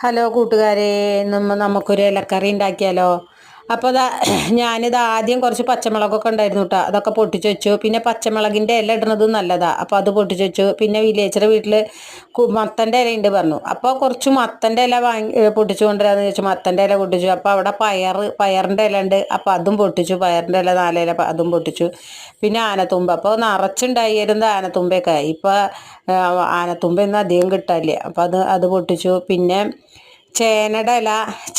Hello കൂട്ടുകാരെ നമ്മ നമുക്കൊരു ഇലക്കറി ഉണ്ടാക്കിയാലോ? അപ്പോൾ അതാ ഞാനിത് ആദ്യം കുറച്ച് പച്ചമുളകൊക്കെ ഉണ്ടായിരുന്നു കേട്ടോ അതൊക്കെ പൊട്ടിച്ച് വെച്ചു. പിന്നെ പച്ചമുളകിന്റെ ഇല ഇടുന്നത് നല്ലതാണ് അപ്പോൾ അത് പൊട്ടിച്ച് വെച്ചു. പിന്നെ വില്ലേച്ചറെ വീട്ടിൽ മത്തന്റെ ഇല ഉണ്ട് പറഞ്ഞു. അപ്പോൾ കുറച്ച് മത്തന്റെ ഇല വാങ്ങി പൊട്ടിച്ചു കൊണ്ടുവരാമെന്ന് ചോദിച്ചു മത്തന്റെ ഇല പൊട്ടിച്ചു. അപ്പോൾ അവിടെ പയർ പയറിന്റെ ഇല ഉണ്ട്. അപ്പോൾ അതും പൊട്ടിച്ചു. പയറിന്റെ ഇല നാലില അതും പൊട്ടിച്ചു. പിന്നെ ആനത്തുമ്പ്. അപ്പോൾ നിറച്ചുണ്ടായിരുന്നത് ആനത്തുമ്പയൊക്കെ ഇപ്പോൾ ആനത്തുമ്പ ഇന്ന് അധികം കിട്ടാല്ലേ അപ്പോൾ അത് അത് പൊട്ടിച്ചു. പിന്നെ ചേനയുടെ ഇല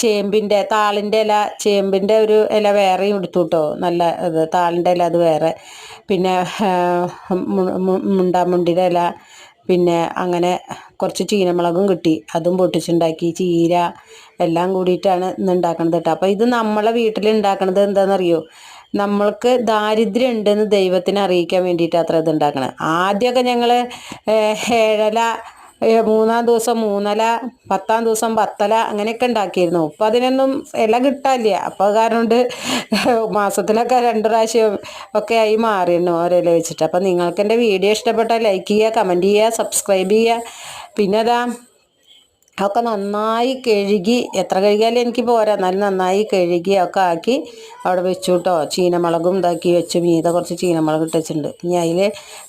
ചേമ്പിന്റെ താളിന്റെ ഇല ചേമ്പിന്റെ ഒരു ഇല വേറെയും എടുത്തു കേട്ടോ നല്ല ഇത് താളിന്റെ ഇല അത് വേറെ. പിന്നെ മുണ്ടാമുണ്ടിയുടെ ഇല. പിന്നെ അങ്ങനെ കുറച്ച് ചീനമുളകും കിട്ടി. അതും പൊട്ടിച്ചുണ്ടാക്കി. ചീര എല്ലാം കൂടിയിട്ടാണ് ഇന്ന് കേട്ടോ. അപ്പോൾ ഇത് നമ്മളെ വീട്ടിൽ ഉണ്ടാക്കണത് എന്താണെന്നറിയോ നമ്മൾക്ക് ദാരിദ്ര്യം ഉണ്ടെന്ന് ദൈവത്തിനെ അറിയിക്കാൻ വേണ്ടിയിട്ട് അത്ര ഇത് ഉണ്ടാക്കണത്. ആദ്യമൊക്കെ ഞങ്ങൾ ഏഴല മൂന്നാം ദിവസം മൂന്നല പത്താം ദിവസം പത്തല അങ്ങനെയൊക്കെ ഉണ്ടാക്കിയിരുന്നു. ഇപ്പം അതിനൊന്നും ഇല കിട്ടാനില്ല. അപ്പോൾ കാരണം കൊണ്ട് മാസത്തിലൊക്കെ രണ്ട് പ്രാവശ്യം ഒക്കെ ആയി മാറിയിരുന്നു ഓരോ വെച്ചിട്ട്. അപ്പം നിങ്ങൾക്ക് എന്റെ വീഡിയോ ഇഷ്ടപ്പെട്ടാൽ ലൈക്ക് ചെയ്യുക കമന്റ് ചെയ്യുക സബ്സ്ക്രൈബ് ചെയ്യുക. പിന്നെ അതാ ഒക്കെ നന്നായി കഴുകി എത്ര കഴുകിയാലും എനിക്ക് പോരാ എന്നാലും നന്നായി കഴുകി ഒക്കെ ആക്കി അവിടെ വെച്ചു കേട്ടോ ചീനമുളകും ഇതാക്കി വെച്ചു മീത കുറച്ച് ചീനമുളക് ഇട്ട് വെച്ചിട്ടുണ്ട്. ഇനി അതിൽ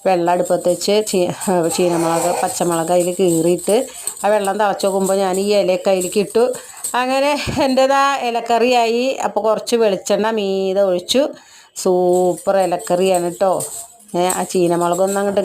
വെള്ളം അടുപ്പത്ത് വെച്ച് ചീ ചീനമുളക് പച്ചമുളക് അതിൽ കീറിയിട്ട് ആ വെള്ളം തിളച്ച് നോക്കുമ്പോൾ ഞാൻ ഈ ഇലയൊക്കെ അതിലേക്ക് ഇട്ടു. അങ്ങനെ എന്റെതാ ഇലക്കറിയായി. അപ്പോൾ കുറച്ച് വെളിച്ചെണ്ണ മീത ഒഴിച്ചു. സൂപ്പർ ഇലക്കറിയാണ് കേട്ടോ ആ ചീനമുളകൊന്നും അങ്ങോട്ട്